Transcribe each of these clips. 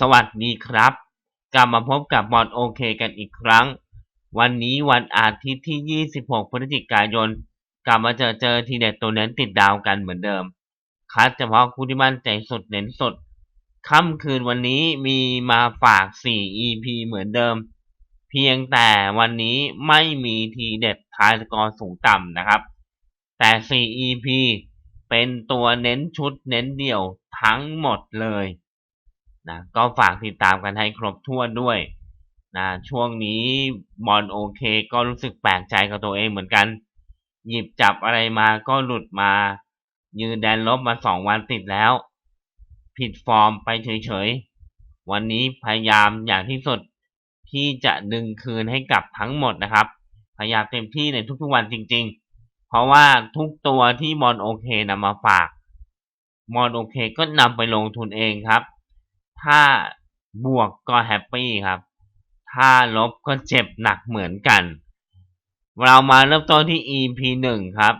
สวัสดีครับ กลับมาพบกับบอลโอเคกันอีกครั้ง วันนี้วันอาทิตย์ที่ 26 พฤศจิกายน กลับมาเจอเจอทีเด็ดตัวเน้นติดดาวกันเหมือนเดิม คัดเฉพาะคู่ที่มั่นใจสุดเน้นสุดค่ำคืนวันนี้มีมาฝาก 4 EP เหมือนเดิม เพียงแต่วันนี้ไม่มีทีเด็ดทายสกอร์สูงต่ำนะครับ แต่ 4 EP เป็นตัวเน้นชุดเน้นเดี่ยวทั้งหมดเลย นะก็ฝากติดตามกันให้ครบถ้วนด้วยนะช่วงนี้บอลโอเค ก็รู้สึกแปลกใจกับตัวเองเหมือนกัน หยิบจับอะไรมาก็หลุดมา ยืนแดนลบมาสองวันติดแล้ว ผิดฟอร์มไปเฉยๆ วันนี้พยายามอย่างที่สุดที่จะดึงคืนให้กลับทั้งหมดนะครับ พยายามเต็มที่ในทุกๆวันจริง ๆ เพราะว่าทุกตัวที่มอนโอเคนำมาฝาก มอนโอเคก็นำไปลงทุนเองครับ ถ้าบวกก็แฮปปี้ครับ ถ้าลบก็เจ็บหนักเหมือนกัน เรามาเริ่มต้นที่ EP 1ครับ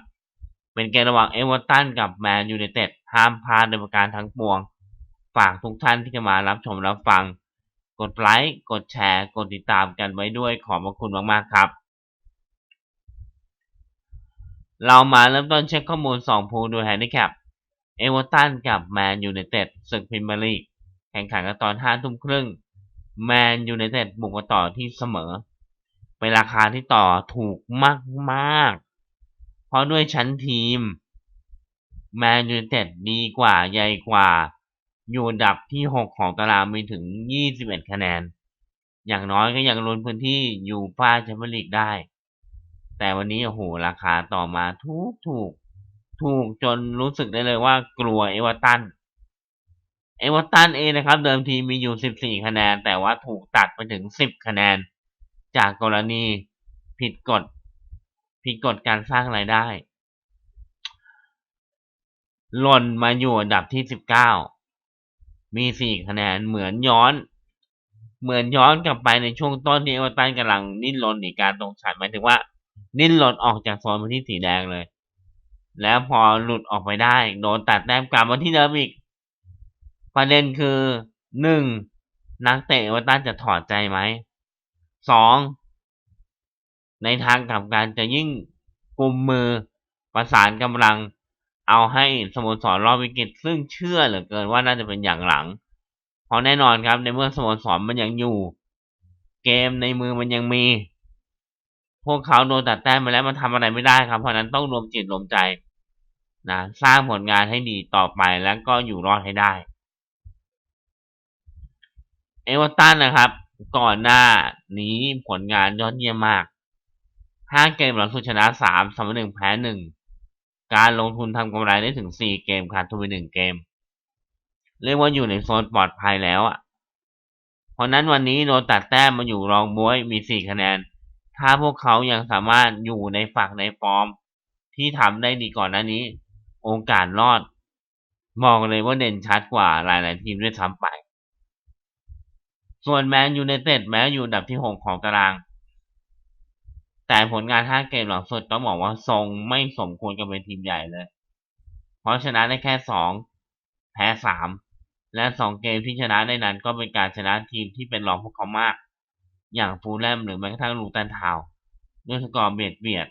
เป็นเกมระหว่างเอเวอร์ตันกับแมนยูไนเต็ดห้ามพลาดในประการทั้งปวง ฝากทุกท่านที่จะมารับชมรับฟัง กดไลค์ กดแชร์ กดติดตามกันไว้ด้วยขอบพระคุณมากๆครับเรามาเริ่มต้นเช็คข้อมูล2พูลดูแฮนดิแคป เอเวอร์ตันกับแมนยูไนเต็ดศึกพรีเมียร์ลีก ข่งขันกันตอนห้าทุ่มครึ่ง แมนยูไนเต็ดบุกมาต่อที่เสมอ เป็นราคาที่ต่อถูกมากๆ เพราะด้วยชั้นทีม แมนยูไนเต็ดดีกว่าใหญ่กว่า อยู่อันดับที่ 6 ของตารางมีถึง 21 คะแนน อย่างน้อยก็ยังลุ้นพื้นที่อยู่ฟ้าแชมเปี้ยนลีกได้ แต่วันนี้โอ้โหราคาต่อมาถูกถูกถูกจนรู้สึกได้เลยว่ากลัวเอเวอร์ตัน เอเวอร์ตันเองนะครับ เดิมทีมีอยู่ 14 คะแนน แต่ว่าถูกตัดไปถึง 10 คะแนน จากกรณีผิดกฎ ผิดกฎการสร้างรายได้ หล่นมาอยู่อันดับที่ 19 มี 4 คะแนนเหมือนย้อน เหมือนย้อนกลับไปในช่วงต้นที่เอเวอร์ตันกำลังนิ่นหล่นในการตรงฉันหมายถึงว่านิ่นหล่นออกจากโซนพื้นที่สีแดงเลย แล้วพอหลุดออกไปได้ โดนตัดแต้มกลับมาที่เดิมอีก ประเด็นคือหนึ่งนักเตะเอวัตันจะถอดใจไหมสองในทางกลับการจะยิ่งกลุ่มมือประสานกำลังเอาให้สโมสรรอบวิกฤตซึ่งเชื่อเหลือเกินว่าน่าจะเป็นอย่างหลัง เพราะแน่นอนครับในเมื่อสโมสรมันยังอยู่ เกมในมือมันยังมี พวกเขาโดนตัดแต้มไปแล้วมันทำอะไรไม่ได้ครับ เพราะนั้นต้องรวมจิตรวมใจนะสร้างผลงานให้ดีต่อไปแล้วก็อยู่รอดให้ได้ เอเวอร์ตันนะครับ ก่อนหน้านี้ผลงานยอดเยี่ยมมาก 5 เกมหลังสุดชนะ3เสมอ1แพ้ 1 การลงทุนทำกำไรได้ถึง 4 เกมขาดทุนไป 1 เกม เรียกว่าอยู่ในโซนปลอดภัยแล้วอะ เพราะนั้นวันนี้โดนตัดแต้มมาอยู่รองบวยมี 4 คะแนน ถ้าพวกเขายังสามารถอยู่ในฝักในฟอร์ม ที่ทำได้ดีก่อนหน้านี้ โอกาสรอด มองเลยว่าเด่นชัดกว่าหลาย ๆ ทีมด้วยซ้ำไป ส่วนแมนยูไนเต็ดแม้อยู่อันดับที่6ของตาราง แต่ผลงาน5เกมหลังสุดต้องบอกว่าทรงไม่สมควรกับเป็นทีมใหญ่เลย เพราะชนะได้แค่2แพ้3และ2เกมที่ชนะได้นั้นก็เป็นการชนะทีมที่เป็นรองพวกเขามาก อย่างฟูลแลมหรือแม้กระทั่งลูตันทาวด้วยสกอร์เบียดเบียด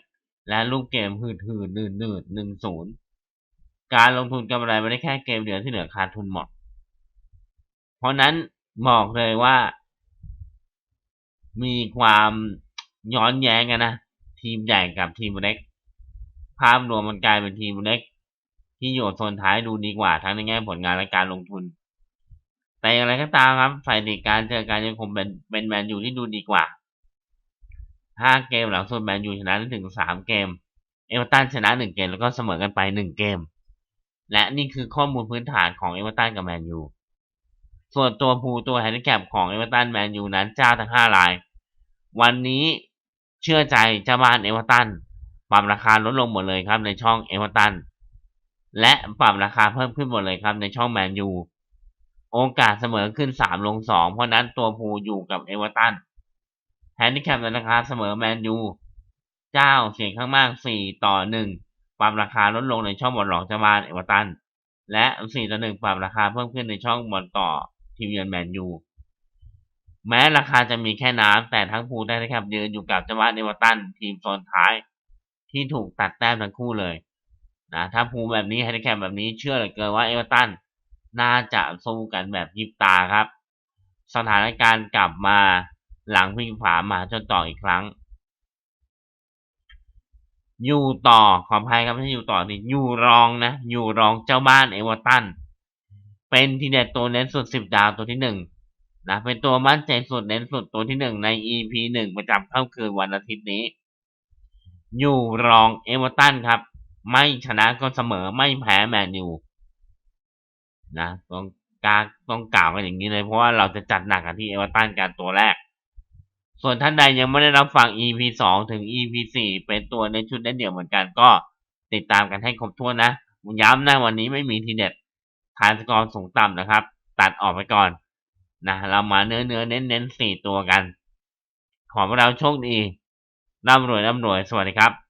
และลูกเกมหืดหืดนืดนืดหนึ่งศูนย์การลงทุนกำไรไม่ได้แค่เกมเดียวที่เหลือขาดทุนหมด เพราะนั้น บอกเลยว่า มีความย้อนแย้งกันนะ ทีมใหญ่กับทีมเล็ก ภาพรวมมันกลายเป็นทีมเล็ก ที่อยู่โซนท้ายดูดีกว่าทั้งในแง่ผลงานและการลงทุน แต่อย่างไรก็ตามครับฝ่ายดีการเจอการยังคงเป็นเป็นแมนยูที่ดูดีกว่า5เกมหลังสุดแมนยูชนะได้ถึง3เกม เอเวอร์ตันชนะ1เกมแล้วก็เสมอกันไป1เกม และนี่คือข้อมูลพื้นฐานของเอเวอร์ตันกับแมนยู ส่วนตัวภูตัวแฮนดิแคปของเอเวอร์ตันแมนยูนั้นเจ้าทั้งห้าราย วันนี้เชื่อใจเจ้าบ้านเอเวอร์ตันปรับราคาลดลงหมดเลยครับในช่องเอเวอร์ตันและปรับราคาเพิ่มขึ้นหมดเลยครับในช่องแมนยูโอกาสเสมอขึ้น3ลง2เพราะนั้นตัวภูอยู่กับเอเวอร์ตันแฮนดิแคปราคาเสมอแมนยูเจ้าเสียงข้างมาก4ต่อ1ปรับราคาลดลงในช่องบอลหลอกจามานเอเวอร์ตันและ4ต่อ1ปรับราคาเพิ่มขึ้นในช่องบอลต่อ ทีมเยือนแมนยูแม้ราคาจะมีแค่น้ำแต่ทั้งพูลได้นะครับยืนอยู่กับจังหวะเนวตันทีมโซนท้าย ที่ถูกตัดแต้มทั้งคู่เลยนะถ้าพูแบบนี้ไฮเดแคมแบบนี้เชื่อเหลือเกินว่าเอเวอร์ตันน่าจะสู้กันแบบยิบตาครับ สถานการณ์กลับมาหลังพิงฝามาจนต่ออีกครั้ง อยู่ต่อขออภัยครับไม่ใช่อยู่ต่อนี่อยู่รองนะ อยู่รองเจ้าบ้านเอเวอร์ตัน เป็นทีเด็ดตัวเน้นสุดสิบดาวตัวที่หนึ่งนะเป็นตัวมั่นใจสุดเน้นสุดตัวที่หนึ่งใน EP หนึ่งประจำค่ำคืนวันอาทิตย์นี้ อยู่รองเอเวอร์ตันครับ ไม่ชนะก็เสมอไม่แพ้แมนยูนะต้องกาต้องกล่าวกันอย่างนี้เลยเพราะว่าเราจะจัดหนักกันที่เอเวอร์ตันกันตัวแรก ส่วนท่านใดยังไม่ได้รับฟัง EP สองถึง EP สี่เป็นตัวในชุดเล่นเดี่ยวเหมือนกันก็ติดตามกันให้ครบถ้วนนะย้ำนะวันนี้ไม่มีทีเด็ด ฐานสกอร์สูงต่ำนะครับ ตัดออกไปก่อนนะเรามาเนื้อเนื้อเน้นเน้นสี่ตัวกัน ขอให้เราโชคดีร่ำรวยร่ำรวยสวัสดีครับ